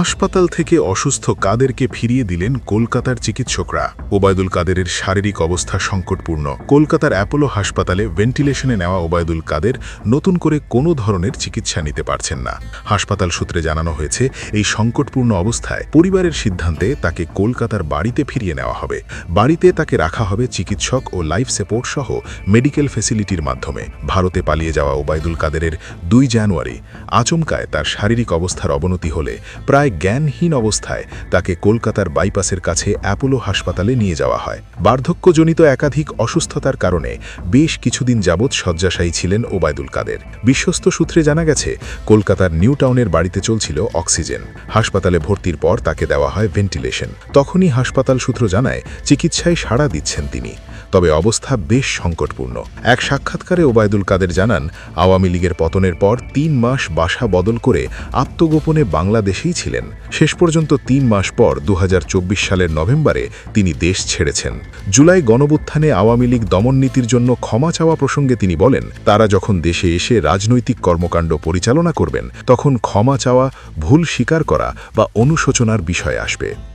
হাসপাতাল থেকে অসুস্থ কাদেরকে ফিরিয়ে দিলেন কলকাতার চিকিৎসকরা। ওবায়দুল কাদেরের শারীরিক অবস্থা সংকটপূর্ণ। কলকাতার অ্যাপোলো হাসপাতালে ভেন্টিলেশনে নেওয়া ওবায়দুল কাদের নতুন করে কোনো ধরনের চিকিৎসা নিতে পারছেন না। হাসপাতাল সূত্রে জানানো হয়েছে, এই সংকটপূর্ণ অবস্থায় পরিবারের সিদ্ধান্তে তাকে কলকাতার বাড়িতে ফিরিয়ে নেওয়া হবে। বাড়িতে তাকে রাখা হবে চিকিৎসক ও লাইফ সাপোর্ট সহ মেডিকেল ফেসিলিটির মাধ্যমে। ভারতে পালিয়ে যাওয়া ওবায়দুল কাদেরের দুই জানুয়ারি আচমকায় তার শারীরিক অবস্থার অবনতি হলে প্রায় জ্ঞানহীন অবস্থায় তাকে কলকাতার বাইপাসের কাছে অ্যাপোলো হাসপাতালে নিয়ে যাওয়া হয়। বার্ধক্যজনিত একাধিক অসুস্থতার কারণে বেশ কিছুদিন যাবৎ শয্যাশায়ী ছিলেন ওবায়দুল কাদের। বিশ্বস্ত সূত্রে জানা গেছে, কলকাতার নিউ টাউনের বাড়িতে চলছিল অক্সিজেন। হাসপাতালে ভর্তির পর তাকে দেওয়া হয় ভেন্টিলেশন। তখনই হাসপাতাল সূত্র জানায়, চিকিৎসায় সাড়া দিচ্ছেন তিনি। তবে অবস্থা বেশ সংকটপূর্ণ। এক সাক্ষাৎকারে ওবায়দুল কাদের জানান, আওয়ামী লীগের পতনের পর তিন মাস বাসা বদল করে আত্মগোপনে বাংলাদেশেই ছিলেন। শেষ পর্যন্ত তিন মাস পর দু হাজার চব্বিশ সালের নভেম্বরে তিনি দেশ ছেড়েছেন। জুলাই গণবুত্থানে আওয়ামী লীগ দমননীতির জন্য ক্ষমা চাওয়া প্রসঙ্গে তিনি বলেন, তারা যখন দেশে এসে রাজনৈতিক কর্মকাণ্ড পরিচালনা করবেন, তখন ক্ষমা চাওয়া, ভুল স্বীকার করা বা অনুশোচনার বিষয় আসবে।